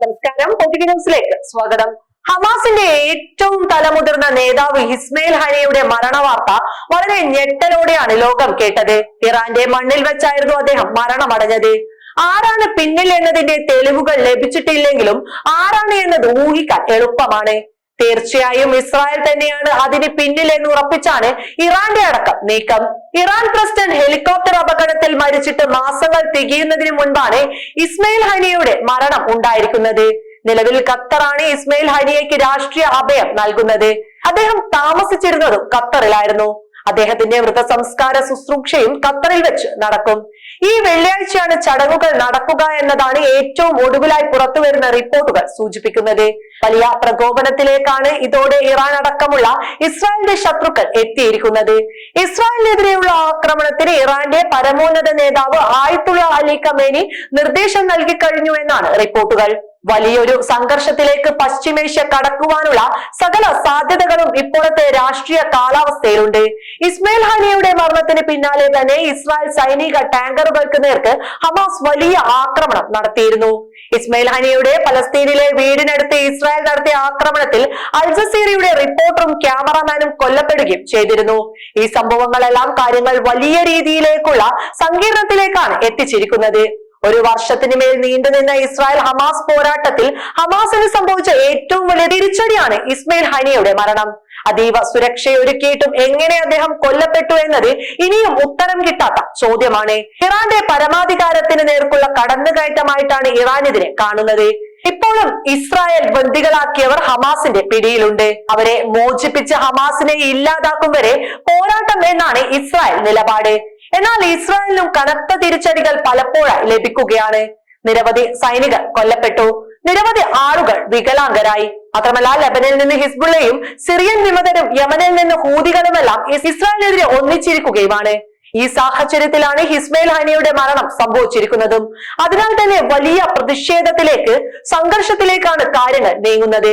നമസ്കാരം. പൊതുകി ന്യൂസിലേക്ക് സ്വാഗതം. ഹമാസിന്റെ ഏറ്റവും തലമുതിർന്ന നേതാവ് ഇസ്മയിൽ ഹനിയുടെ മരണവാർത്ത വളരെ ഞെട്ടലോടെയാണ് ലോകം കേട്ടത്. ഇറാന്റെ മണ്ണിൽ വെച്ചായിരുന്നു അദ്ദേഹം മരണമടഞ്ഞത്. ആരാണ് പിന്നിൽ എന്നതിന്റെ തെളിവുകൾ ലഭിച്ചിട്ടില്ലെങ്കിലും ആരാണ് എന്നത് ഊഹിക്കാൻ എളുപ്പമാണ്. തീർച്ചയായും ഇസ്രായേൽ തന്നെയാണ് അതിന് പിന്നിൽ എന്ന് ഉറപ്പിച്ചാണ് ഇറാന്റെ അടക്കം നീക്കം. ഇറാൻ പ്രസിഡന്റ് ഹെലികോപ്റ്റർ അപകടത്തിൽ മരിച്ചിട്ട് മാസങ്ങൾ തികയുന്നതിന് മുൻപാണ് ഇസ്മയിൽ ഹനിയുടെ മരണം ഉണ്ടായിരിക്കുന്നത്. നിലവിൽ ഖത്തറാണ് ഇസ്മയിൽ ഹനിയയ്ക്ക് രാഷ്ട്രീയ അഭയം നൽകുന്നത്. അദ്ദേഹം താമസിച്ചിരുന്നതും ഖത്തറിലായിരുന്നു. അദ്ദേഹത്തിന്റെ മൃതസംസ്കാര ശുശ്രൂഷയും ഖത്തറിൽ വെച്ച് നടക്കും. ഈ വെള്ളിയാഴ്ചയാണ് ചടങ്ങുകൾ നടക്കുക എന്നതാണ് ഏറ്റവും ഒടുവിലായി പുറത്തുവരുന്ന റിപ്പോർട്ടുകൾ സൂചിപ്പിക്കുന്നത്. വലിയ പ്രകോപനത്തിലേക്കാണ് ഇതോടെ ഇറാൻ അടക്കമുള്ള ഇസ്രായേലിന്റെ ശത്രുക്കൾ എത്തിയിരിക്കുന്നത്. ഇസ്രായേലിനെതിരെയുള്ള ആക്രമണത്തിന് ഇറാന്റെ പരമോന്നത നേതാവ് ആയത്തുള്ള അലി കമേനി നിർദ്ദേശം നൽകി കഴിഞ്ഞു എന്നാണ് റിപ്പോർട്ടുകൾ. വലിയൊരു സംഘർഷത്തിലേക്ക് പശ്ചിമേഷ്യ കടക്കുവാനുള്ള സകല സാധ്യതകളും ഇപ്പോഴത്തെ രാഷ്ട്രീയ കാലാവസ്ഥയിലുണ്ട്. ഇസ്മയിൽ ഹനിയുടെ മരണത്തിന് പിന്നാലെ തന്നെ ഇസ്രായേൽ സൈനിക ടാങ്കറുകൾക്ക് നേർക്ക് ഹമാസ് വലിയ ആക്രമണം നടത്തിയിരുന്നു. ഇസ്മയിൽ ഹനിയുടെ പലസ്തീനിലെ വീടിനടുത്ത് ഇസ്രായേൽ നടത്തിയ ആക്രമണത്തിൽ അൽ ജസീറയുടെ റിപ്പോർട്ടറും ക്യാമറമാനും കൊല്ലപ്പെടുകയും ചെയ്തിരുന്നു. ഈ സംഭവങ്ങളെല്ലാം കാര്യങ്ങൾ വലിയ രീതിയിലേക്കുള്ള സങ്കീർണത്തിലേക്കാണ് എത്തിച്ചിരിക്കുന്നത്. ഒരു വർഷത്തിന് മേൽ നീണ്ടുനിന്ന ഇസ്രായേൽ ഹമാസ് പോരാട്ടത്തിൽ ഹമാസിന് സംഭവിച്ച ഏറ്റവും വലിയ തിരിച്ചടിയാണ് ഇസ്മയിൽ ഹനിയുടെ മരണം. അതീവ സുരക്ഷയൊരുക്കിയിട്ടും എങ്ങനെ അദ്ദേഹം കൊല്ലപ്പെട്ടു എന്നത് ഇനിയും ഉത്തരം കിട്ടാത്ത ചോദ്യമാണ്. ഇറാന്റെ പരമാധികാരത്തിന് നേർക്കുള്ള കടന്നുകയറ്റമായിട്ടാണ് ഇറാൻ ഇതിനെ കാണുന്നത്. ഇപ്പോഴും ഇസ്രായേൽ ബന്ദികളാക്കിയവർ ഹമാസിന്റെ പിടിയിലുണ്ട്. അവരെ മോചിപ്പിച്ച് ഹമാസിനെ ഇല്ലാതാക്കും വരെ പോരാട്ടം എന്നാണ് ഇസ്രായേൽ നിലപാട്. എന്നാൽ ഇസ്രായേലിനും കനത്ത തിരിച്ചടികൾ പലപ്പോഴായി ലഭിക്കുകയാണ്. നിരവധി സൈനികർ കൊല്ലപ്പെട്ടു. നിരവധി ആളുകൾ വികലാംഗരായി. മാത്രമല്ല ലബനിൽ നിന്ന് ഹിസ്ബുള്ളയും സിറിയൻ വിമതരും യമനിൽ നിന്ന് ഹൂതികളുമെല്ലാം ഇസ്രായേലിനെതിരെ ഒന്നിച്ചിരിക്കുകയുമാണ്. ഈ സാഹചര്യത്തിലാണ് ഹിസ്മയിൽ ഹനിയുടെ മരണം സംഭവിച്ചിരിക്കുന്നതും. അതിനാൽ തന്നെ വലിയ പ്രതിഷേധത്തിലേക്ക് സംഘർഷത്തിലേക്കാണ് കാര്യങ്ങൾ നീങ്ങുന്നത്.